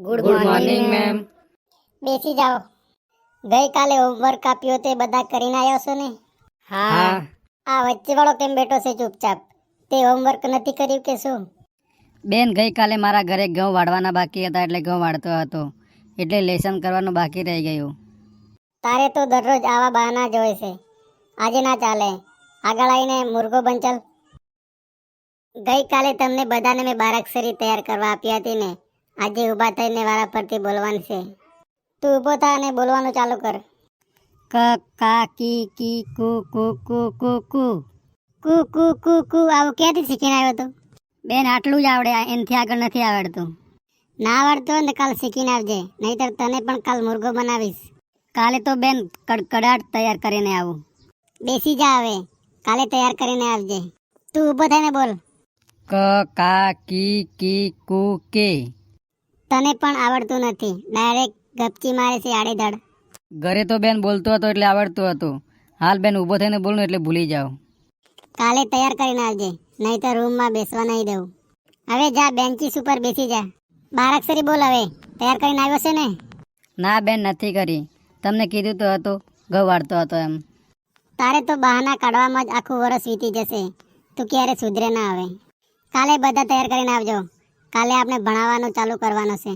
Good morning ma'am બેસી જાઓ. ગઈકાલે હોમવર્ક આપ્યો તે બધા કરીને આવ્યો છો ને? હા. આ વચ્ચે વાળો કેમ બેઠો છે ચૂપચાપ? તે હોમવર્ક નથી કર્યું કે શું? બેન ગઈકાલે મારા ઘરે ઘઉં વાળવાના બાકી હતા એટલે ઘઉં વાળતો હતો. એટલે લેસન કરવાનું બાકી રહી ગયું. તારે તો દરરોજ આવા બહાના જ હોય છે. આજે ના ચાલે. આગળ આવીને મુર્ગો બંચલ ગઈકાલે તમને બધાને મેં બારાક્ષરી તૈયાર કરવા આપી હતી ને. આજે ઊભા થઈને વારા પરથી બોલવાનું છે. તું ઊભો થા અને બોલવાનું ચાલુ કર. ક, કા, કી કી, કુ કુ કુ કુ કુ. કુ કુ કુ કુ, આવું ક્યાંથી શીખીને આવ્યો તું? બેન, આટલું જ આવડે એનથી આગળ નથી આવડતું. ના આવડતું ને કાલ શીખીને આવજે, નહીતર તને પણ કાલ મુર્ગો બનાવીશ. કાલે તો બેન કડકડાટ તૈયાર કરીને આવું. બેસી જા હવે, કાલે તૈયાર કરીને આવજે. તું ઊભો થઈને બોલ. ક, કા, કી કી, કુ, કે. તને પણ આવડતું નથી. ડાયરેક્ટ ગપચી મારે છે આડેધડ. ઘરે તો બેન બોલતો હતો એટલે આવડતું હતું. હાલ બેન ઊભો થઈને બોલું એટલે ભૂલી જાઓ. કાલે તૈયાર કરીને આવજે. તો રૂમમાં બેસવા નહીં દઉં. હવે જા બેન્ચીસ ઉપર બેસી જા. બારાક્ષરી બોલ હવે. તૈયાર કરીને આવ્યો છે ને? ના બેન નથી કરી. તમને કીધું તો હતું. વાળતો હતો એમ. તારે તો બહાના કાઢવામાં જ આખું વરસ વીતી જશે. તું ક્યારે સુધરે ના આવે. કાલે બધા તૈયાર કરીને આવજો. કાલે આપણે ભણાવવાનું ચાલુ કરવાનું છે.